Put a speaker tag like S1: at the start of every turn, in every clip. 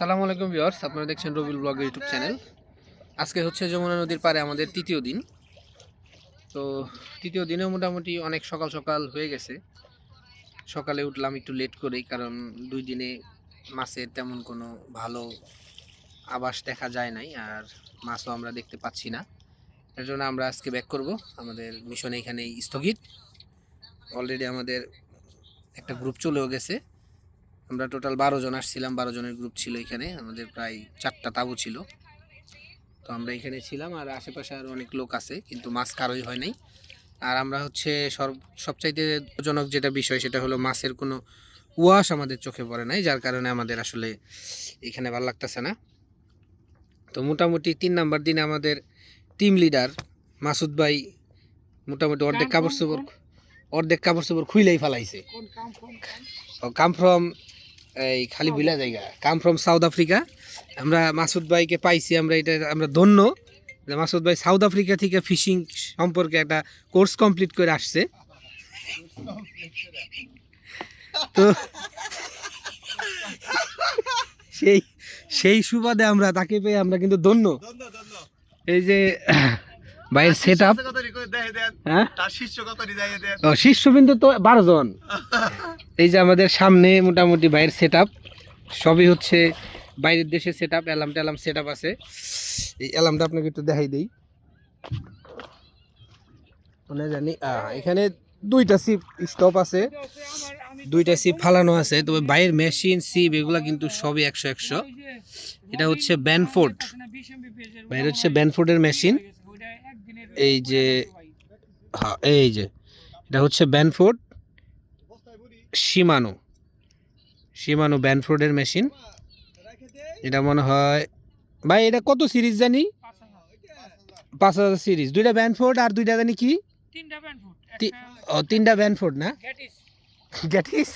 S1: আসসালামু আলাইকুম ভিউয়ার্স, আপনারা দেখছেন রবিল ব্লগের ইউটিউব চ্যানেল। আজকে হচ্ছে যমুনা নদীর পাড়ে আমাদের তৃতীয় দিন। তো তৃতীয় দিনেও মোটামুটি অনেক সকাল সকাল হয়ে গেছে। সকালে উঠলাম একটু লেট করেই, কারণ দুই দিনে মাছের তেমন কোনো ভালো আবাস দেখা যায় নাই, আর মাছও আমরা দেখতে পাচ্ছি না। এর জন্য আমরা আজকে ব্যাক করব। আমাদের মিশন এখানেই স্থগিত। অলরেডি আমাদের একটা গ্রুপ চলেও গেছে। আমরা টোটাল বারো জন আসছিলাম বারো জনের গ্রুপ ছিল এখানে আমাদের প্রায় চারটা তাবু ছিল। তো আমরা এখানে ছিলাম আর আশেপাশে আরও অনেক লোক আছে কিন্তু মাছ কারোই হয় নাই। আর আমরা হচ্ছে সব সবচাইতে দুঃখজনক যেটা বিষয় সেটা হলো মাছের কোনো ওয়াশ আমাদের চোখে পড়ে নাই যার কারণে আমাদের আসলে এখানে ভালো লাগতেছে না। তো মোটামুটি তিন নাম্বার দিনে আমাদের টিম লিডার মাসুদ ভাই মোটামুটি অর্ধেক কাপড় চোপড় অর্ধেক কাপড় চোপড় খুইলেই ফেলাইছে। কাম ফ্রম এই খালি ভুলা জায়গা কাম ফ্রম সাউথ আফ্রিকা আমরা মাসুদ ভাইকে পাইছি আমরা এটা আমরা ধন্য যে মাসুদ ভাই সাউথ আফ্রিকা থেকে ফিশিং সম্পর্কে একটা কোর্স কমপ্লিট করে আসছে। তো সেই সেই সুবাদে আমরা তাকে পেয়ে আমরা কিন্তু ধন্য। এই যে ভাইয়ের সেট আপ শীর্ষবিন্দু তো বারো জন। এই যে আমাদের সামনে মোটামুটি বাইরের সেট সবই হচ্ছে বাইরের দেশের সেট আপ অ্যালাম ট্যালাম সেট আছে। এই অ্যালামটা আপনাকে একটু দেখাই দিই। মনে জানি এখানে দুইটা সিপ স্টপ আছে দুইটা সিপ ফালানো আছে। তবে বাইরের মেশিন সিপ এগুলা কিন্তু সবই একশো একশো। এটা হচ্ছে ব্যানফোর্ড বাইরে হচ্ছে ব্যানফোর্ডের মেশিন এই যে হ্যাঁ এই যে এটা হচ্ছে ব্যানফোর্ড সীমানো সীমানো ব্যানফোর্ডের মেশিন। এটা মনে হয় ভাই এটা কত সিরিজ জানি? পাঁচ হাজার সিরিজ। দুইটা ব্যানফোর্ড আর দুইটা জানি কি?
S2: তিনটা ব্যান্ড ফুট
S1: ও তিনটা ব্যানফোর্ড না?
S2: গ্যাটিস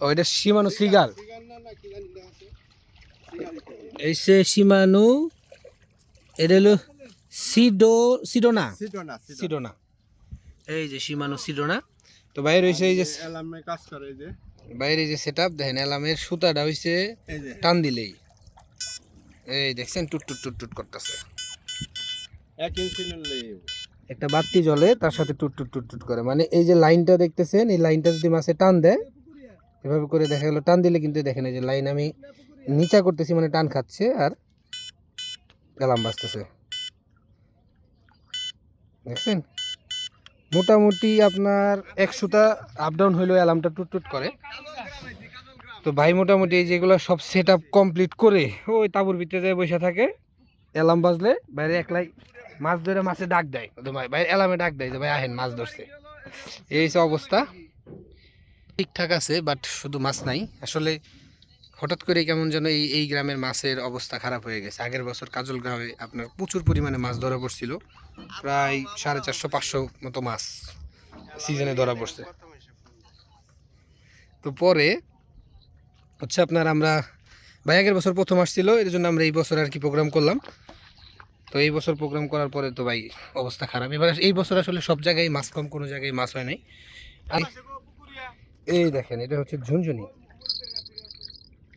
S1: ও এটা সীমানো সিগার এই সে সীমানো এটা হলো সিডো সিডোনা?
S3: সিডোনা
S1: সিডোনা। এই যে সীমানো সিডোনা। তো এই যে
S3: এলামে কাজ করে এই যে।
S1: বাইরে যে সেট আপ দেখেন অ্যালামের সুতাটা
S3: যে।
S1: টান দিলেই। এই দেখছেন টুট টুট টুট টুট করতেছে।
S3: এক ইঞ্চি
S1: একটা বাতি জ্বলে তার সাথে টুট টুট টুট টুট করে। মানে এই যে লাইনটা দেখতেছেন এই লাইনটা যদি মাছে টান দেয় এভাবে করে দেখা গেলো টান দিলে কিন্তু দেখেন এই যে লাইন আমি নিচা করতেছি মানে টান খাচ্ছে আর গেলাম বাঁচতেছে দেখছেন? মোটামুটি আপনার একশোটা আপ ডাউন হইলেও অ্যালার্মটা টুট টুট করে। তো ভাই মোটামুটি এই যেগুলো সব সেট আপ কমপ্লিট করে ওই তাবুর ভিতরে যায় বসে থাকে অ্যালার্ম বাজলে বাইরে একলাই মাছ ধরে মাছে ডাক দেয়। ভাই ভাই অ্যালার্মে ডাক দেয় যে, ভাই, আহেন, মাছ ধরছে। এই অবস্থা। ঠিকঠাক আছে বাট শুধু মাছ নাই। আসলে হঠাৎ করে কেমন যেন এই এই গ্রামের মাছের অবস্থা খারাপ হয়ে গেছে। আগের বছর কাজল গ্রামে আপনার প্রচুর পরিমাণে মাছ ধরা পড়ছিল। প্রায় সাড়ে চারশো, পাঁচশো মতো মাছ সিজনে ধরা পড়ছে। তো পরে হচ্ছে আপনার আমরা, ভাই আগের বছর প্রথম আসছিল, এর জন্য আমরা এই বছর আর কি প্রোগ্রাম করলাম। তো এই বছর প্রোগ্রাম করার পরে তো ভাই অবস্থা খারাপ। এবার এই বছর আসলে সব জায়গায় মাছ কম, কোনো জায়গায় মাছ হয় নাই। এই দেখেন, এটা হচ্ছে ঝুনঝুনি।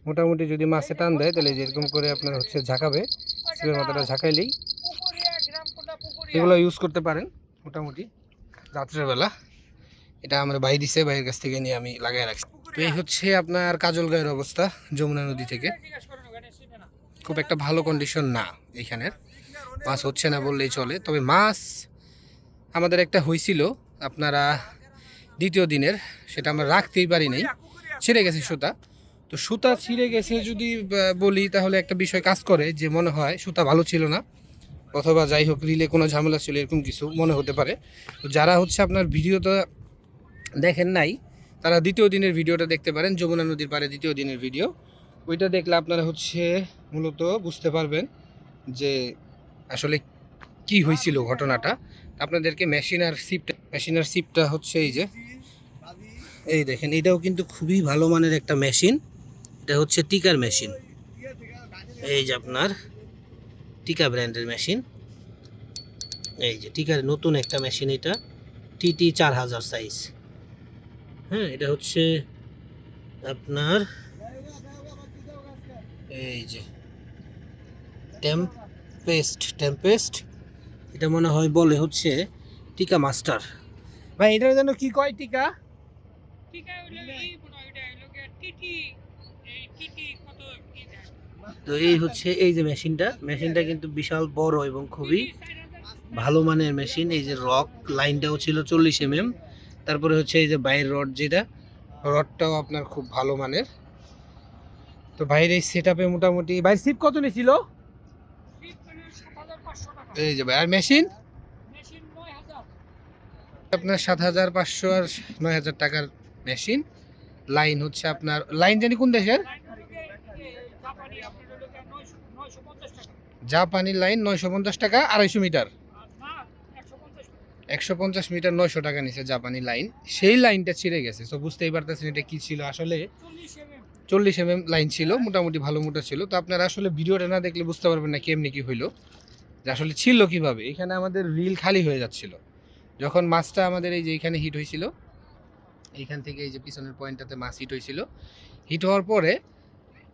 S1: মোটামুটি যদি মাছে টান দেয়, তাহলে যেরকম করে আপনার হচ্ছে ঝাঁকাবে সিমের মাথাটা ঝাঁকাইলেই এগুলো ইউজ করতে পারেন, মোটামুটি রাত্রেবেলা এটা আমার ভাই দিছে, ভাইয়ের কাছ থেকে নিয়ে আমি লাগাই রাখছি। তো এই হচ্ছে আপনার কাজল গায়ের অবস্থা, যমুনা নদী থেকে। খুব একটা ভালো কন্ডিশন না এইখানের মাছ হচ্ছে না বললেই চলে। তবে মাছ আমাদের একটা হয়েছিল আপনারা দ্বিতীয় দিনের, সেটা আমরা রাখতেই পারি নাই। ছিঁড়ে গেছে সুতা। তো সুতা ছিঁড়ে গেছে যদি বলি, তাহলে একটা বিষয় কাজ করে যে মনে হয় সুতা ভালো ছিল না, অথবা যাই হোক, রিলে কোনো ঝামেলা ছিল, এরকম কিছু মনে হতে পারে। তো যারা হচ্ছে আপনার ভিডিওটা দেখেন নাই, তারা দ্বিতীয় দিনের ভিডিওটা দেখতে পারেন, যমুনা নদীর পাড়ে দ্বিতীয় দিনের ভিডিও। ওইটা দেখলে আপনারা হচ্ছে মূলত বুঝতে পারবেন যে আসলে কি হয়েছিল ঘটনাটা। আপনাদেরকে মেশিন আর সিপটা মেশিন আর সিপটা হচ্ছে এই যে, এই দেখেন, এটাও কিন্তু খুবই ভালো মানের একটা মেশিন এটা হচ্ছে টিকার মেশিন। এই যে আপনার টিকা ব্র্যান্ডের মেশিন। এই যে টিকার নতুন একটা মেশিন এটা, টিটি চার হাজার সাইজ। হ্যাঁ এটা হচ্ছে আপনার এই যে টেম্পেস্ট টেম্পেস্ট এটা মনে হয় বলে হচ্ছে টিকা মাস্টার। ভাই এটা যেন কি কয় টিকা?
S2: হলো টিটি।
S1: তো এই হচ্ছে এই যে মেশিনটা মেশিনটা কিন্তু বিশাল বড় এবং খুবই ভালো মানের মেশিন। এই যে রক লাইনটাও ছিল চল্লিশ এম এম তারপরে হচ্ছে এই যে বাইরের রড যেটা রডটাও আপনার খুব ভালো মানের। তো বাইরে এই সেট আপে মোটামুটি বাইরে সিপ কত নিয়েছিল?
S2: মানে
S1: এই যে ভাই আর মেশিন? আপনার সাত হাজার পাঁচশো আর নয় হাজার টাকার মেশিন। লাইন হচ্ছে আপনার লাইন জানি কোন দেশের
S2: লাইন হলো গিয়ে এই জাপানি আপনার হলো গিয়ে নয়শো নয়শো পঞ্চাশ টাকা
S1: জাপানি লাইন নয়শো পঞ্চাশ টাকা, আড়াইশো মিটার।
S2: একশো পঞ্চাশ
S1: মিটার নয়শো টাকা নিচে জাপানি লাইন। সেই লাইনটা ছিঁড়ে গেছে। তো বুঝতেই পারতেছেন এটা কি ছিল আসলে?
S2: চল্লিশ
S1: এম লাইন ছিল, মোটামুটি ভালো মোটা ছিল। তো আপনারা আসলে ভিডিওটা না দেখলে বুঝতে পারবেন না কেমনি কি হইল, যে আসলে ছিল কীভাবে। এখানে আমাদের রিল খালি হয়ে যাচ্ছিল। যখন মাছটা আমাদের এই যে এখানে হিট হয়েছিল এইখান থেকে এই যে পিছনের পয়েন্টটাতে মাছ হিট হয়েছিল হিট হওয়ার পরে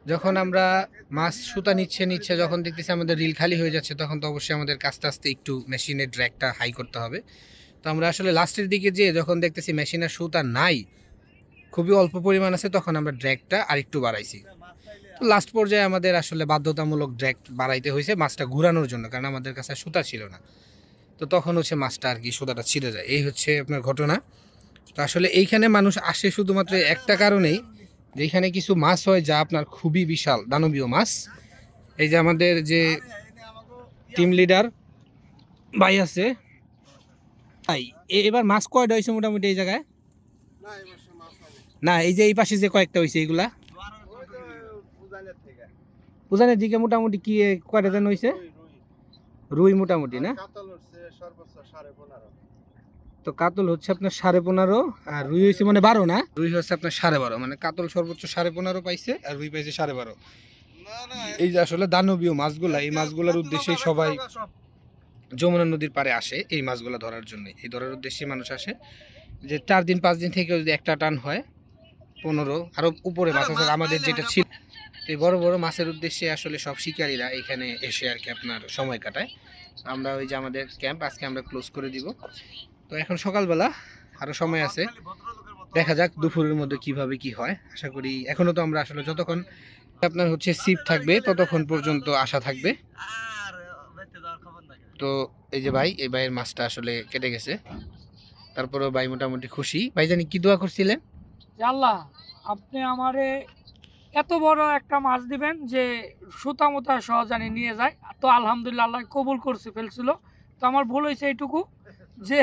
S1: যখন আমরা মাছ সুতা নিচ্ছে নিচ্ছে, যখন দেখতেছি আমাদের রিল খালি হয়ে যাচ্ছে, তখন তো অবশ্যই আমাদের কাছতে আস্তে একটু মেশিনের ড্র্যাগটা হাই করতে হবে। তো আমরা আসলে লাস্টের দিকে যেয়ে যখন দেখতেছি মেশিনের সুতা নাই, খুবই অল্প পরিমাণ আছে, তখন আমরা ড্র্যাগটা আরেকটু বাড়াইছি। তো লাস্ট পর্যায়ে আমাদের আসলে বাধ্যতামূলক ড্র্যাগ বাড়াইতে হয়েছে মাছটা ঘুরানোর জন্য, কারণ আমাদের কাছে সুতা ছিল না। তো তখন হচ্ছে মাছটা আর কি সুতাটা ছিঁড়ে যায়। এই হচ্ছে আপনার ঘটনা। তো আসলে এইখানে মানুষ আসে শুধুমাত্র একটা কারণেই যে এখানে কিছু মাছ হয় যা আপনার খুবই বিশাল দানবীয় মাছ। এই যে আমাদের যে টিম লিডার ভাই আছে। তাই এবার মাছ কয়টা হয়েছে মোটামুটি এই জায়গায়?
S3: না এই
S1: যে এই পাশে যে কয়েকটা হয়েছে
S3: ওই উজানের
S1: দিকে মোটামুটি কি কয়টা যেন হয়েছে?
S3: রুই,
S1: মোটামুটি না? তো কাতল হচ্ছে আপনার সাড়ে পনেরো, আর রুই হয়েছে মানে বারো না? রুই হচ্ছে আপনার সাড়ে বারো মানে কাতল সর্বোচ্চ সাড়ে পনেরো পাইছে, আর রুই পাইছে সাড়ে বারো। এই যে আসলে দানবীয় মাছগুলা, এই মাছগুলোর উদ্দেশ্যেই সবাই যমুনা নদীর পারে আসে এই মাছগুলো ধরার জন্য। এই ধরার উদ্দেশ্যে মানুষ আসে যে চার দিন, পাঁচ দিন থেকে যদি একটা টান হয়, পনেরো আরও উপরে মাছ আছে, আমাদের যেটা ছিল। এই বড় বড় মাছের উদ্দেশ্যে আসলে সব শিকারীরা এখানে এসে আর কি আপনার সময় কাটায়। আমরা ওই যে আমাদের ক্যাম্প, আজকে আমরা ক্লোজ করে দিব। তো এখন সকালবেলা, আরও সময় আছে। দেখা যাক দুপুরের মধ্যে কীভাবে কি হয়। আশা করি এখনও তো আমরা আসলে যতক্ষণ আপনার হচ্ছে সিপ থাকবে, ততক্ষণ পর্যন্ত আশা থাকবে। তো এই যে ভাই, এই ভাইয়ের মাছটা আসলে কেটে গেছে। তারপরেও ভাই মোটামুটি খুশি। ভাই জানি কি দোয়া করছিলেন?
S2: আল্লাহ, আপনি আমারে এত বড় একটা মাছ দিবেন যে সুতা মুতা সহ জানি নিয়ে যায়। তো আলহামদুলিল্লাহ, আল্লাহ কবুল করছে, ফেলছিল। তো আমার ভুল হয়েছে এইটুকু যে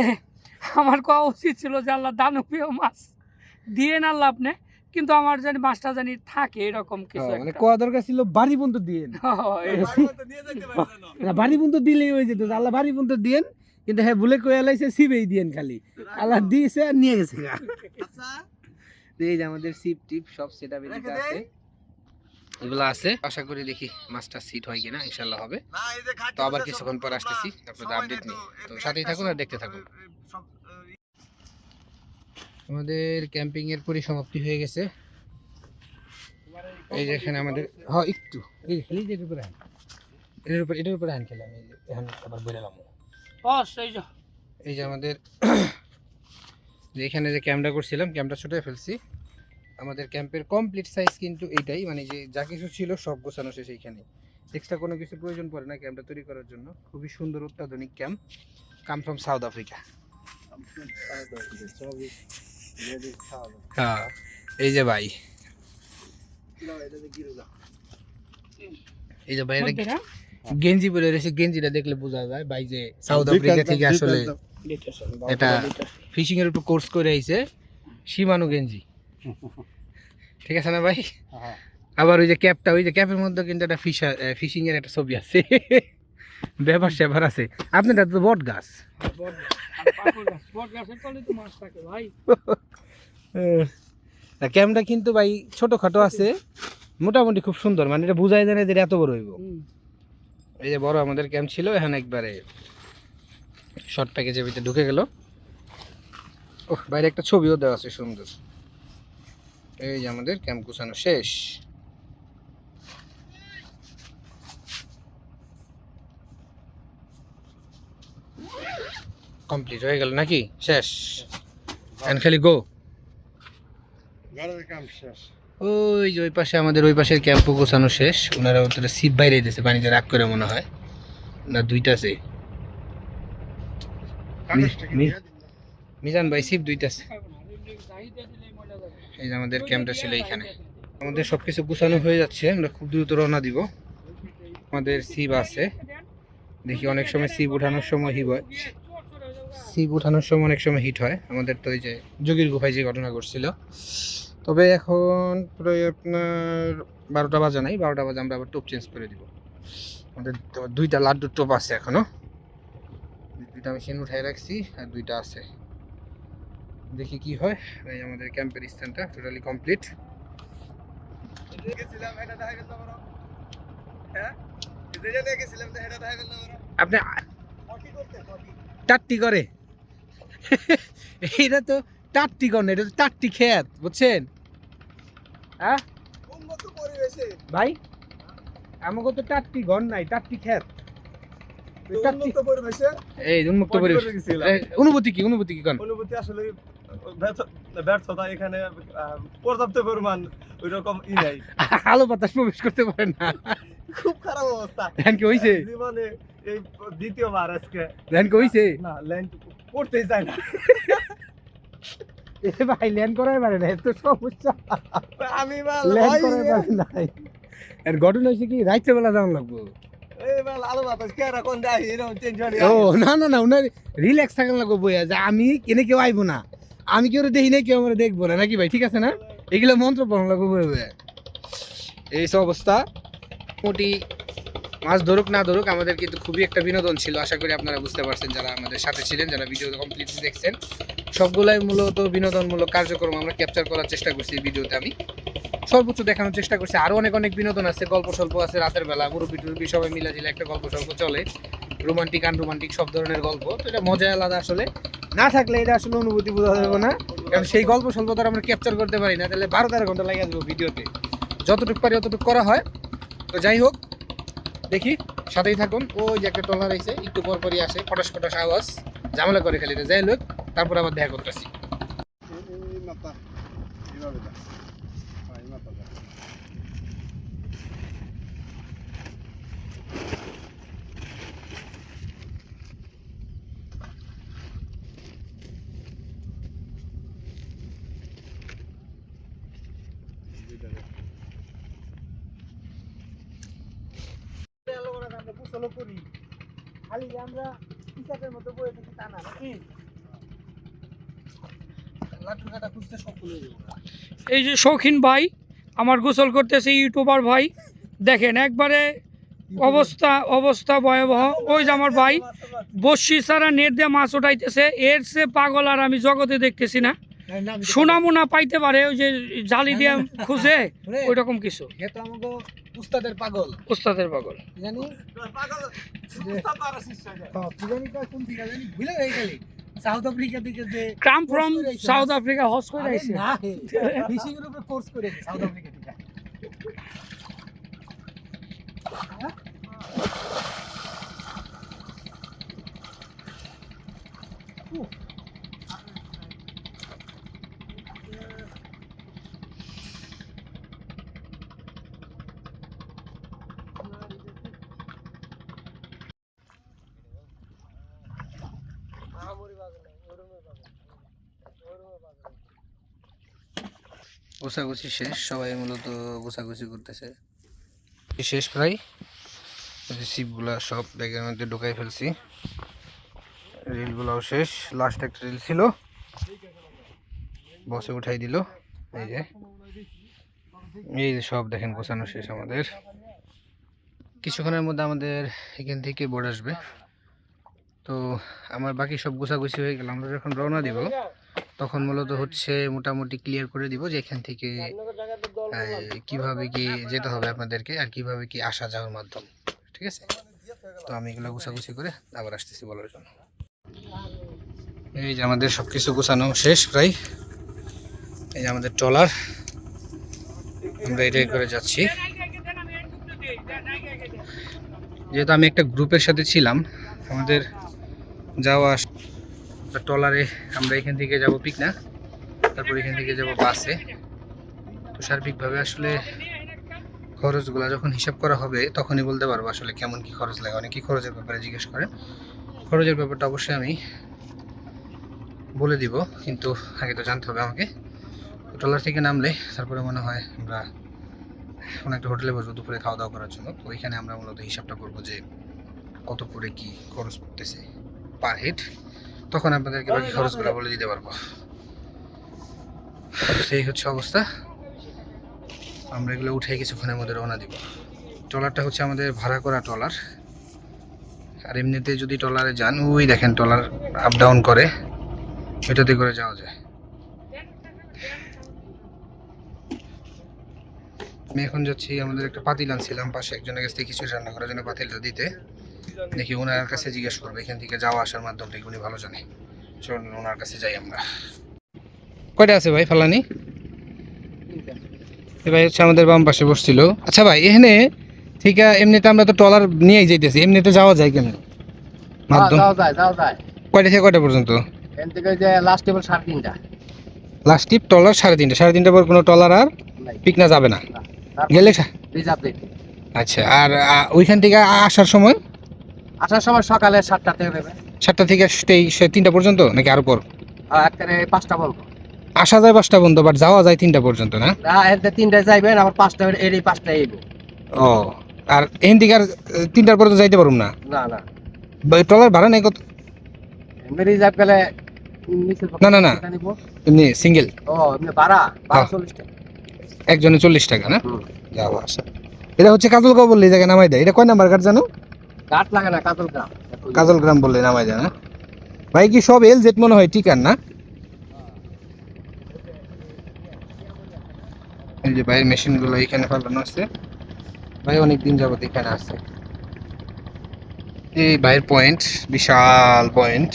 S2: আমার কোয়া উচিত ছিল যে আল্লাহ দানবীয় মাছ দিয়ে না আল্লাহ আপনি কিন্তু আমার জানি মাছটা জানি থাকে এরকম কিছু
S1: মানে কোয়া দরকার ছিল বাড়ি পর্যন্ত
S2: হ্যাঁ,
S3: না,
S1: বাড়ি পর্যন্ত দিলেই হয়ে যেত আল্লাহ বাড়ি পর্যন্ত দিয়েন কিন্তু হ্যাঁ ভুলে কয়ে লাইছে সিবেই দিয়েন খালি। আল্লাহ দিয়েছে আর নিয়ে গেছে। গা।
S3: আচ্ছা
S1: এই যে আমাদের সিপ টিপ সব সেট আপে
S3: রেখে
S1: আছে? এগুলো আছে। আশা করি দেখি মাছটা সিট হয় কিনা ইনশাল্লাহ হবে। তো আবার কিছুক্ষণ পর আসতেছি আপনাদের আপডেট
S3: নেই
S1: নিয়ে।
S3: তো,
S1: সাথেই থাকুন আর দেখতে থাকুন। আমাদের ক্যাম্পিং এর পরিসমাপ্তি হয়ে গেছে। এই যে এখানে আমাদের হ্যাঁ একটু। এই যে খালি যে এটার উপরে আন। এটার উপরে এটার উপরে আন খেলাম এই যে এখন আবার বেরোলাম
S2: বস এই যে।
S1: এই যে আমাদের যে এখানে যে ক্যাম্পটা করছিলাম ক্যাম্পটা ছুটে ফেলছি। আমাদের ক্যাম্পের কমপ্লিট সাইজ কিন্তু এইটাই মানে যে যা কিছু ছিল সব গোছানো শেষ এইখানে এক্সট্রা কোনো কিছু প্রয়োজন পড়ে না ক্যাম্পটা তৈরি করার জন্য। খুবই সুন্দর অত্যাধুনিক camp come from South Africa হ্যাঁ এই যে ভাই। এই যে ভাই এটা গেঞ্জি পরে রয়েছে গেঞ্জিটা দেখলে বোঝা যায়। ভাই যে সাউথ আফ্রিকা থেকে আসলে এটা ফিশিং এর একটু কোর্স করে আইছে সীমানো গেঞ্জি। ঠিক আছে না ভাই? আবার ওই যে ক্যাপটা ওই যে ক্যাপের মধ্যে কিন্তু একটা ফিশার ফিশিং এর একটা ছবি আছে। ব্যাপার স্যাপার আছে। আপনারটা তো বট গাছ। ক্যাম্পটা কিন্তু ভাই ছোটখাটো আছে মোটামুটি খুব সুন্দর মানে এটা বুঝাই যায় না যে এত বড় হইব। এই যে বড় আমাদের ক্যাম্প ছিল এখন একবারে শর্ট প্যাকেজের ভিতরে ঢুকে গেল। ওহ বাইরে একটা ছবিও দেওয়া আছে সুন্দর। এই যে আমাদের ক্যাম্প গুছানো শেষ। কমপ্লিট হয়ে গেল নাকি? শেষ। এন্ড খালি গো
S3: কাম
S1: ওই যে ওই পাশে আমাদের ওই পাশের ক্যাম্পও গোছানো শেষ। ওনারা ওদের সিপ বাইরে দিতেছে পানিতে রাগ করে মনে হয়। না দুইটা আছে? মিজান ভাই সিপ দুইটা আছে। এই যে আমাদের ক্যাম্পটা ছিল এইখানে। আমাদের সব কিছু গুছানো হয়ে যাচ্ছে আমরা খুব দ্রুত রওনা দিব। আমাদের সিপ আছে দেখি অনেক সময় সিপ উঠানোর সময় হয় সিপ উঠানোর সময় অনেক সময় হিট হয় আমাদের তো ওই যে যোগীর গুফায় যে ঘটনা ঘটছিল তবে এখন প্রায় আপনার বারোটা বাজা নাই বারোটা বাজে আমরা আবার টোপ চেঞ্জ করে দিব আমাদের দুইটা লাড্ডুর টোপ আছে এখনও দুইটা মেশিন উঠাই রাখছি আর দুইটা আছে দেখি কি হয় এই আমাদের ক্যাম্পের স্থানটা টোটালি কমপ্লিট?
S3: হ্যাঁ? না বড়?
S1: আপনি? টাট্টি করে। এটা তো টাট্টি করে এটা তো টাট্টি খেত বুঝছেন? হ্যাঁ ভাই আমাকে তো টাট্টি ঘর নাই টাট্টি খেত। এই উন্মুক্ত পরিবেশ অনুভূতি কি অনুভূতি কি
S3: অনুভূতি আসলে ব্যর্থ- ব্যর্থতা এখানে পর্যাপ্ত পরিমাণ ওই রকম ই নাই।
S1: আলো বাতাস প্রবেশ করতে পারে না।
S3: খুব খারাপ অবস্থা।
S1: ধ্যান কি হইছে?
S3: জীবনে এই দ্বিতীয়বার আজকে।
S1: ধ্যান কি হইছে?
S3: না ল্যান্ড করতেই চায় না।
S1: এ ভাই ল্যান্ড করাই পারে না এত সমস্যা।
S3: আমি
S1: ল্যান্ড করাই পারে নাই। এর ঘটনা হয়েছে কি রাইতে বেলা যাওয়া লাগবো। ও না না না উনার রিল্যাক্স থাকার লাগবো বইয়া যে আমি কেনে কেউ আইবো না। আমি কেউ দেখি না কেউ আমার দেখব না নাকি ভাই? ঠিক আছে না? এগুলো মন্ত্র পড়ানো লাগবো বইয়া। এই সব অবস্থা। মোটামুটি মাছ ধরুক না ধরুক, আমাদের কিন্তু খুবই একটা বিনোদন ছিল। আশা করি আপনারা বুঝতে পারছেন যারা আমাদের সাথে ছিলেন, যারা ভিডিও কমপ্লিটলি দেখছেন। সবগুলাই মূলত বিনোদনমূলক কার্যক্রম আমরা ক্যাপচার করার চেষ্টা করছি ভিডিওতে আমি। সর্বোচ্চ দেখানোর চেষ্টা করছি। আরও অনেক অনেক বিনোদন আছে, গল্প স্বল্প আছে, রাতের বেলা। মুরব্বি টুরব্বি সবাই মিলা জিলা একটা গল্প স্বল্প চলে, রোমান্টিক, আনরোমান্টিক, সব ধরনের গল্প। তো এটা মজা আলাদা আসলে। না থাকলে এটা আসলে অনুভূতি বোঝা যাবে না। কারণ সেই গল্প স্বল্প আমরা ক্যাপচার করতে পারি না, তাহলে বারো তেরো ঘণ্টা লাগে যাব ভিডিওতে। যতটুকু পারি অতটুকু করা হয়। তো যাই হোক, দেখি, সাথেই থাকুন। ওই যে একটা টলার আইছে, একটু পর পরই আসে, ফটাস ফটাস আওয়াজ, ঝামেলা করে খালি যাই হোক, তারপর আবার দেখা করতেছি
S3: এই মাথা এইভাবে দা এই মাথা দা
S2: এই যে শৌখিন ভাই আমার গোসল করতেছে ইউটিউবার ভাই। দেখেন একবারে অবস্থা অবস্থা ভয়াবহ। ওই যে আমার ভাই বসি সারা নেট দিয়ে মাছ উঠাইতেছে। এর সে পাগল আর আমি জগতে দেখতেছি না। সোনামুনা পাইতে পারে ওই যে জালি দিয়ে খুঁজে ওই রকম কিছু।
S1: আমাকে উস্তাদের পাগল।
S2: উস্তাদের পাগল।
S1: জানি?
S3: পাগল
S1: ভুলে গেই খালি। সাউথ আফ্রিকা থেকে যে
S2: ক্রাম ফ্রম সাউথ আফ্রিকা হস করে আইছে
S1: না ফিশিং এর উপরে কোর্স করে সাউথ আফ্রিকা থেকে গোছাগুছি শেষ সবাই মূলত গোছাগুছি করতেছে। শেষ প্রায়? সিপগুলা সব ব্যাগের মধ্যে ঢুকাই ফেলছি। রিলগুলাও শেষ লাস্ট একটা রিল ছিল। বসে উঠাই দিল এই যে। এই যে সব দেখেন গোছানো শেষ আমাদের। কিছুক্ষণের মধ্যে আমাদের এখান থেকে বোর্ড আসবে। তো আমার বাকি সব গোছাগুছি হয়ে গেল আমরা যখন রওনা দিব তখন মূলত হচ্ছে মোটামুটি ক্লিয়ার করে দিব যে এখান থেকে কীভাবে কি যেতে হবে আপনাদেরকে আর কীভাবে কি আসা যাওয়ার মাধ্যম, ঠিক আছে? তো আমি এগুলো গুছাগুছি করে আবার আসতেছি বলার জন্য। এই যে আমাদের সব কিছু গোছানো শেষ প্রায়। এই যে আমাদের ট্রলার, আমরা এটাই করে যাচ্ছি। যেহেতু আমি একটা গ্রুপের সাথে ছিলাম, আমাদের যাওয়া ট্রলারে আমরা এখান থেকে যাব পিকনা তারপর এখান থেকে যাব বাসে তো সার্বিকভাবে আসলে খরচগুলো যখন হিসাব করা হবে, তখনই বলতে পারব আসলে কেমন কি খরচ লাগে। অনেকেই খরচের ব্যাপারে জিজ্ঞেস করে। খরচের ব্যাপারটা অবশ্যই আমি বলে দিব, কিন্তু আগে তো জানতে হবে আমাকে। ট্রলার থেকে নামলে তারপরে মনে হয় আমরা কোনো একটা হোটেলে বসবো, দুপুরে খাওয়া দাওয়া করার জন্য। তো ওইখানে আমরা মূলত হিসাবটা করব যে কত করে কি খরচ পড়তেছে পার হেড তখন আপনাদেরকে বাকি খরচগুলো বলে দিতে পারব। সেই হচ্ছে অবস্থা। আমরা এগুলো উঠে কিছুক্ষণের মধ্যে রওনা দিব। ট্রলারটা হচ্ছে আমাদের ভাড়া করা ট্রলার। আর এমনিতে যদি ট্রলারে যান, ওই দেখেন ট্রলার আপ ডাউন করে, এটাতে করে যাওয়া যায়। আমি এখন যাচ্ছি, আমাদের একটা পাতিল আনছিলাম, পাশে একজনের কাছ থেকে কিছু রান্না করার জন্য পাতিলটা দিতে। দেখি ওনার কাছে জিজ্ঞেস করব এখান থেকে যাওয়া আসার মাধ্যমটা উনি ভালো জানে? চলুন ওনার কাছে যাই আমরা। কয়টা আছে ভাই ফালানি? ভাই হচ্ছে আমাদের বাম পাশে বসছিল। আচ্ছা ভাই এখানে ঠিক এমনিতে আমরা তো ট্রলার নিয়েই যাইতেছি এমনিতে যাওয়া যায় কেমন? মাধ্যম? কয়টা থেকে কয়টা পর্যন্ত?
S4: লাস্ট টেবিল সাড়ে তিনটা।
S1: লাস্ট টিপ ট্রলার সাড়ে তিনটা। সাড়ে তিনটা পর কোনো ট্রলার আর পিকনা যাবে না। গেলে আচ্ছা আর ওইখান থেকে আসার সময়?
S4: আসার সময় সকালে
S1: সাতটা থেকে সেই সে তিনটা পর্যন্ত নাকি আরও পর?
S4: একেবারে পাঁচটা বলব
S1: আসা যায় পাঁচটা পর্যন্ত বাট যাওয়া যায় তিনটা পর্যন্ত না?
S4: তিনটায় যাইবেন আবার পাঁচটা এই পাঁচটা এইব।
S1: ও আর এখান থেকে আর তিনটার পর্যন্ত যাইতে পারুম না?
S4: না না।
S1: ট্রলার ভাড়া নেই কত?
S4: রিজার্ভ গেলে
S1: না, না, না। এমনি সিঙ্গেল
S4: ও এমনি ভাড়া
S1: হ্যাঁ।
S4: চল্লিশ টাকা
S1: একজনে চল্লিশ টাকা না। যাওয়া আসা। এটা হচ্ছে কাজল বললে জায়গায় নামাই দেয়। এটা কয় নাম্বার কার্ড জানো?
S4: গাছ লাগে না কাজল গ্রাম।
S1: কাজল গ্রাম বললে নামাই যায় না? ভাই কি সব এল জেট মনে হয় টিকার না? এই যে ভাইয়ের মেশিনগুলো এখানে ফালানো আছে। ভাই অনেক দিন যাবত এখানে আছে। এই ভাইয়ের পয়েন্ট বিশাল পয়েন্ট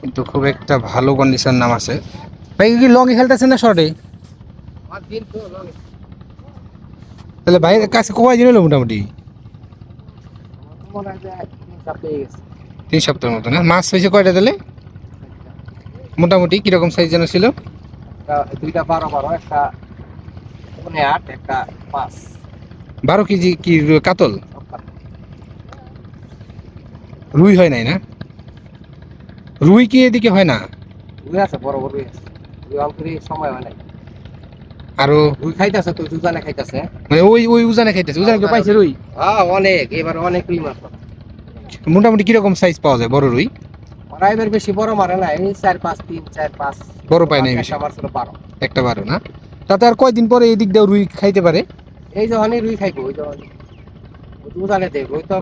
S1: কিন্তু খুব একটা ভালো কন্ডিশন নাম আছে। ভাই কি লংয়ে খেলতেছে না শর্টে। তাহলে ভাইয়ের কাছে কয় দিন হলো মোটামুটি?
S4: মনে হয় যে তিন পেয়ে গেছে।
S1: তিন সপ্তাহের মতো না? মাছ হয়েছে কয়টা তাহলে? মোটামুটি কীরকম সাইজ যেন ছিল?
S4: দুইটা বারো বারো একটা পনেরো আট একটা পাঁচ।
S1: বারো কেজি কি কাতল? রুই হয় নাই না? রুই কি এদিকে হয় না?
S4: রুই আছে বড় বড় রুই আছে। রুই সময় হয় নাই।
S1: আরও
S4: রুই খাইতেছে তো জুজানে খাইতেছে।
S1: মানে ওই ওই উজানে খাইতেছে। উজানে পাইছে রুই?
S4: হ্যাঁ অনেক এবার অনেক রুই মাছ।
S1: মোটামুটি কীরকম সাইজ পাওয়া যায় বড় রুই?
S4: ওরা এবার বেশি বড় মারে না এই চার পাঁচ তিন চার পাঁচ
S1: বড় পায় নাই বেশি?
S4: আমার ছিল বারো।
S1: একটা বারো না? তাতে আর কয়দিন পরে এই দিক দিয়ে রুই খাইতে পারে?
S4: এই যখনই রুই খাইবো ওই যখন দেব ওই তো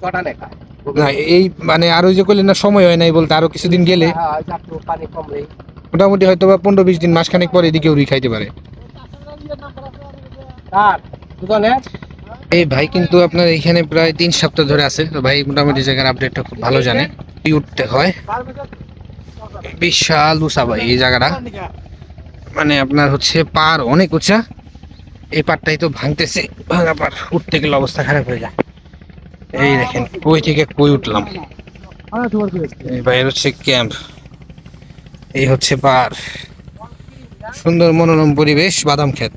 S4: চটানে খায়
S1: না এই মানে আর ওই যে করলেন না সময় হয় নাই বলতে আরও কিছুদিন গেলে।
S4: হ্যাঁ, কমলেই।
S1: মোটামুটি হয়তো বা পনেরো বিশ দিন মাসখানেক পরে এদিকে রুই খাইতে পারে। এই ভাই কিন্তু আপনার এখানে প্রায় তিন সপ্তাহ ধরে আছে। তো ভাই মোটামুটি জায়গার আপডেটটা খুব ভালো জানে। উঠতে হয়। বিশাল উঁচা ভাই এই জায়গাটা। মানে আপনার হচ্ছে পার অনেক উঁচা। এই পারটাই তো ভাঙতেছে। ভাঙা পার উঠতে গেলে অবস্থা খারাপ হয়ে যায়। এই দেখেন, কই থেকে কই উঠলাম। ভাইয়ের হচ্ছে ক্যাম্প এই হচ্ছে পার সুন্দর মনোরম পরিবেশ, বাদাম ক্ষেত।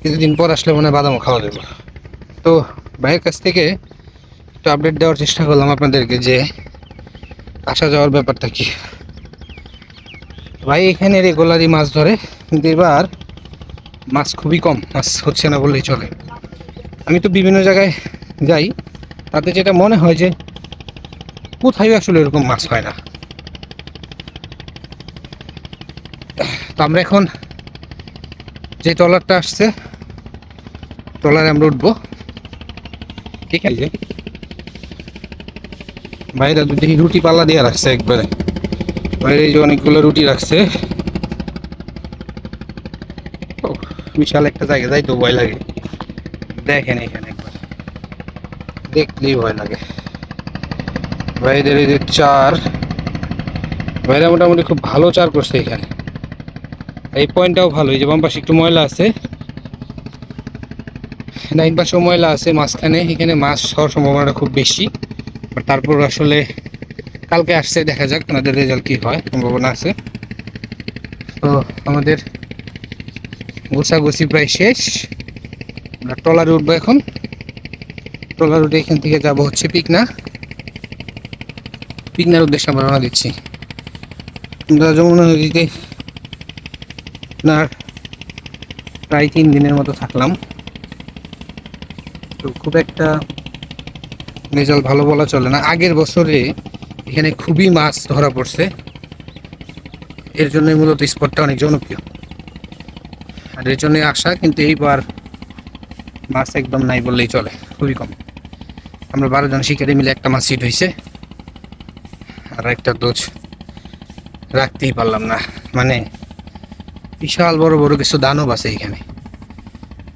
S1: কিছুদিন পর আসলে মনে হয় বাদামও খাওয়া দেবো তো ভাইয়ের কাছ থেকে একটু আপডেট দেওয়ার চেষ্টা করলাম আপনাদেরকে যে আসা যাওয়ার ব্যাপারটা কি। ভাই এখানে রেগুলারই মাছ ধরে, কিন্তু এবার মাছ খুবই কম, মাছ হচ্ছে না বললেই চলে। আমি তো বিভিন্ন জায়গায় যাই, তাতে যেটা মনে হয় যে কোথায় আসলে এরকম মাছ হয় না। আমরা এখন যে ট্রলারটা আসছে, ট্রলারে আমরা উঠবো। ঠিক আছে? বাইরে দেখি রুটি পাল্লা দিয়ে রাখছে একবারে। বাইরে যে অনেকগুলো রুটি রাখছে। বিশাল একটা জায়গা যাই তো ভয় লাগে। দেখেন এখানে একবার। দেখলেই ভয় লাগে। বাইরের এই যে চার বাইরে মোটামুটি খুব ভালো চার করছে এখানে। এই পয়েন্টটাও ভালো, এই যে বাম পাশে একটু ময়লা আছে। ডাইন পাশেও ময়লা আছে, মাঝখানে, এখানে মাছ হওয়ার সম্ভাবনাটা খুব বেশি। তারপর আসলে কালকে আসছে, দেখা যাক ওনাদের রেজাল্ট কি হয়, সম্ভাবনা আছে। তো আমাদের গোছাগুছি প্রায় শেষ। আমরা ট্রলারে উঠবো এখন। ট্রলার উঠে এখান থেকে যাব হচ্ছে পিকনা। পিকনার উদ্দেশ্যে আমরা রওনা দিচ্ছি। যমুনা নদীতে আপনার প্রায় তিন দিনের মতো থাকলাম। তো খুব একটা রেজাল্ট ভালো বলা চলে না। আগের বছরে এখানে খুবই মাছ ধরা পড়ছে। এর জন্য মূলত স্পটটা অনেক জনপ্রিয়। আর এর জন্যই আসা কিন্তু এইবার মাছ একদম নাই বললেই চলে, খুবই কম। আমরা বারো জন শিকারি মিলে একটা মাছ সিট হয়েছে আর একটা দোজ রাখতেই পারলাম না। মানে বিশাল বড় বড় কিছু দানব আছে এখানে,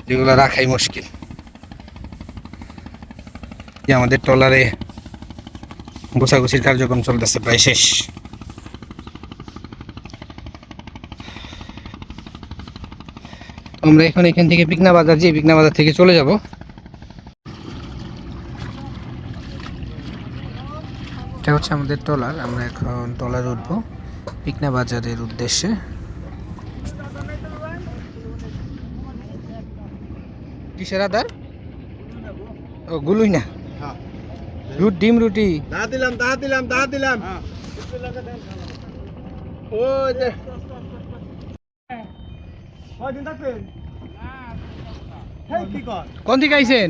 S1: যেগুলো রাখাই মুশকিল। যে আমাদের ট্রলারে গোছাগুছির কার্যক্রম চলতেছে প্রায় শেষ। আমরা এখন এখান থেকে পিকনা বাজার যে পিকনা বাজার থেকে চলে যাব। এটা হচ্ছে আমাদের ট্রলার, আমরা এখন ট্রলার উঠবো। পিকনা বাজারের উদ্দেশ্যে। কিসের আদার ও গুলুই না? রুট ডিম রুটি।
S3: দা দিলাম দা দিলাম দা দিলাম। ও যে।
S1: কোন দিকে আইছেন?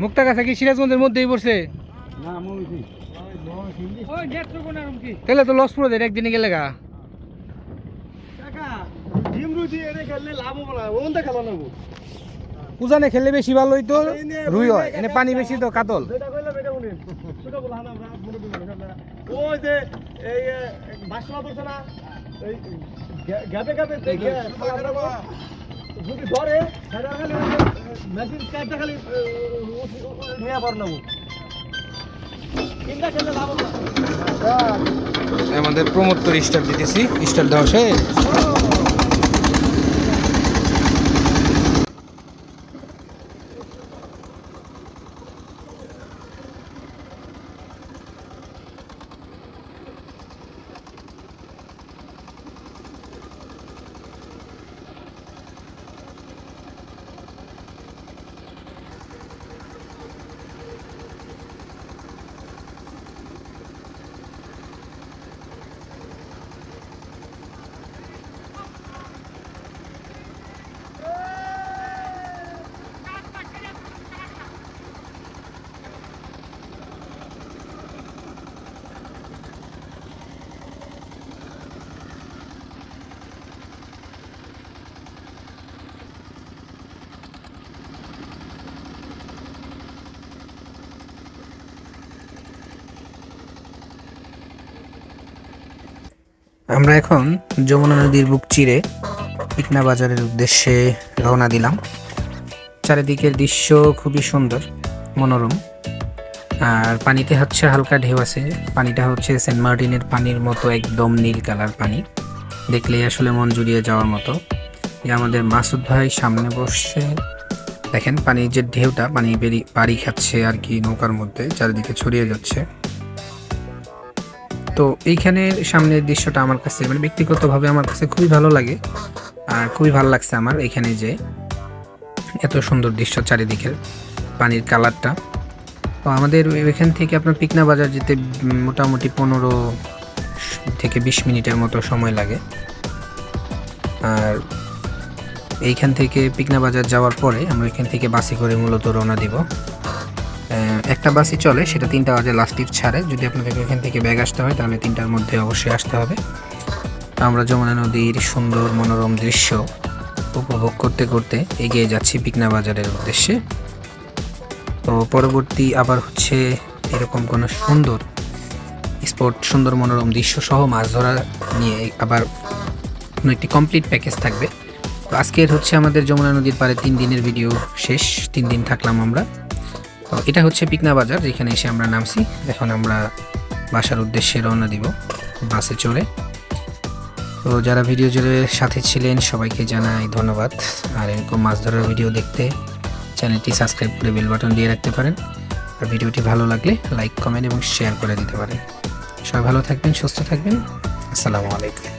S1: মুক্তা কাছা কি সিরাজগঞ্জের মধ্যেই পড়ছে? তাহলে তো লস পড়ে একদিনে গেলে গা
S3: কাকা ডিম রুটি এনে খেললে লাভ হবে না ওনটা খেলা নেব
S1: উজানে খেললে বেশি ভালো হইতো রুই হয় এনে পানি বেশি তো কাতল
S3: ওই যে এই বাসনা পড়ছে না এই গ্যাপে গ্যাপে যদি ধরে সেটা খালি মেশিন কাটটা নিয়ে নেব।
S1: আমাদের স্টার দিতেছি স্টার দেওয়া শেষ। আমরা এখন যমুনা নদীর বুক চিরে পিকনা বাজারের উদ্দেশ্যে রওনা দিলাম। চারিদিকের দৃশ্য খুবই সুন্দর, মনোরম। আর পানিতে হচ্ছে হালকা ঢেউ আছে। পানিটা হচ্ছে সেন্ট মার্টিনের পানির মতো, একদম নীল কালার পানি। দেখলেই আসলে মন জুড়িয়ে যাওয়ার মতো। যে আমাদের মাসুদ ভাই সামনে বসছে। দেখেন, পানির যে ঢেউটা, পানি বেরি বাড়ি খাচ্ছে আর কি নৌকার মধ্যে, চারিদিকে ছড়িয়ে যাচ্ছে। তো এইখানের সামনের দৃশ্যটা আমার কাছে মানে ব্যক্তিগতভাবে আমার কাছে খুবই ভালো লাগে। আর খুবই ভালো লাগছে আমার এখানে যে এত সুন্দর দৃশ্য চারিদিকের পানির কালারটা। তো আমাদের এখান থেকে আপনার পিকনা বাজার যেতে মোটামুটি পনেরো থেকে বিশ মিনিটের মতো সময় লাগে। আর এইখান থেকে পিকনা বাজার যাওয়ার পরে আমরা এখান থেকে বাসে করে মূলত রওনা দিব। একটা বাসই চলে, সেটা তিনটা বাজে লাস্ট ছাড়ে। যদি আপনাদের এখান থেকে ব্যাগ আসতে হয়, তাহলে তিনটার মধ্যে অবশ্যই আসতে হবে। আমরা যমুনা নদীর সুন্দর মনোরম দৃশ্য উপভোগ করতে করতে এগিয়ে যাচ্ছি পিকনা বাজারের উদ্দেশ্যে। তো পরবর্তী আবার হচ্ছে এরকম কোনো সুন্দর স্পট সুন্দর মনোরম দৃশ্য সহ মাছ ধরা নিয়ে আবার কোনো একটি কমপ্লিট প্যাকেজ থাকবে। তো আজকের হচ্ছে আমাদের যমুনা নদীর পাড়ে তিন দিনের ভিডিও শেষ, তিন দিন থাকলাম আমরা। তো এটা হচ্ছে পিকনা বাজার, যেখানে এসে আমরা নামছি। এখন আমরা বাসার উদ্দেশ্যে রওনা দিব বাসে চড়ে। তো যারা ভিডিও জুড়ে সাথে ছিলেন, সবাইকে জানাই ধন্যবাদ। আর এরকম মাছ ধরার ভিডিও দেখতে চ্যানেলটি সাবস্ক্রাইব করে বেল বাটন দিয়ে রাখতে পারেন। আর ভিডিওটি ভালো লাগলে লাইক, কমেন্ট এবং শেয়ার করে দিতে পারেন। সবাই ভালো থাকবেন, সুস্থ থাকবেন। আসসালামু আলাইকুম।